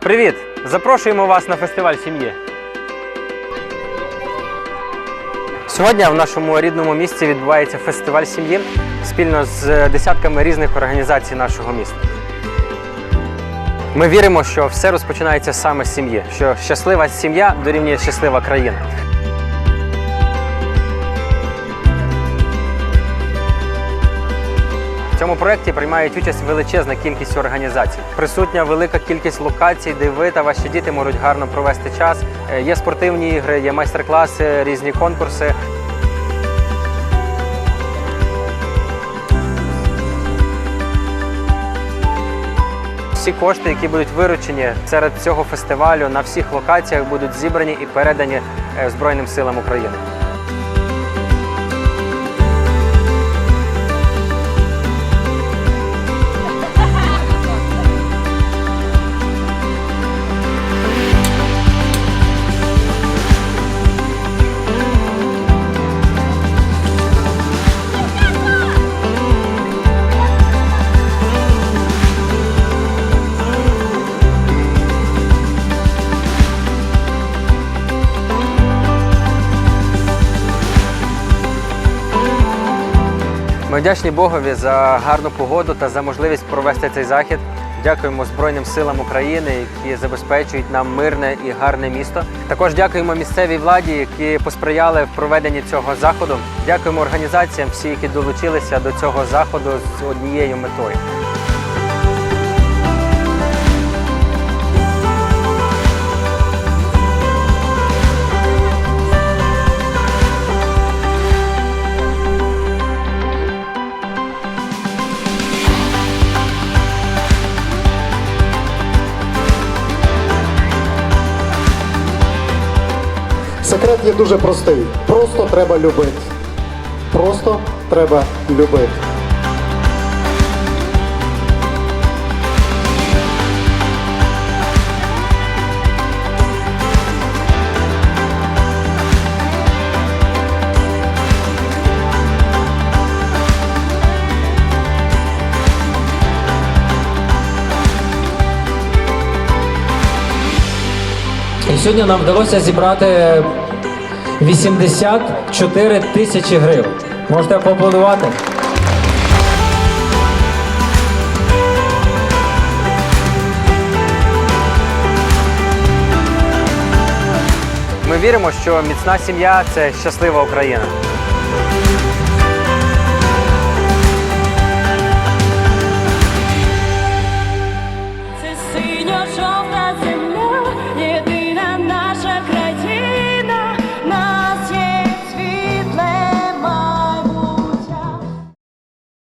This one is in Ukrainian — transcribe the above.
Привіт! Запрошуємо вас на фестиваль сім'ї. Сьогодні в нашому рідному місті відбувається фестиваль сім'ї спільно з десятками різних організацій нашого міста. Ми віримо, що все розпочинається саме з сім'ї, що щаслива сім'я дорівнює щаслива країна. Цьому проєкті приймають участь величезна кількість організацій. Присутня велика кількість локацій, де ви та ваші діти можуть гарно провести час. Е, Є спортивні ігри, є майстер-класи, різні конкурси. Всі кошти, які будуть виручені серед цього фестивалю на всіх локаціях, будуть зібрані і передані е, Збройним силам України. Ми вдячні Богові за гарну погоду та за можливість провести цей захід. Дякуємо Збройним силам України, які забезпечують нам мирне і гарне місто. Також дякуємо місцевій владі, які посприяли в проведенні цього заходу. Дякуємо організаціям, всі, які долучилися до цього заходу з однією метою. Секрет є дуже простий. Просто треба любити. Просто треба любити. Сьогодні нам вдалося зібрати 84 тисячі гривень. Можете поаплодувати. Ми віримо, що міцна сім'я це щаслива Україна.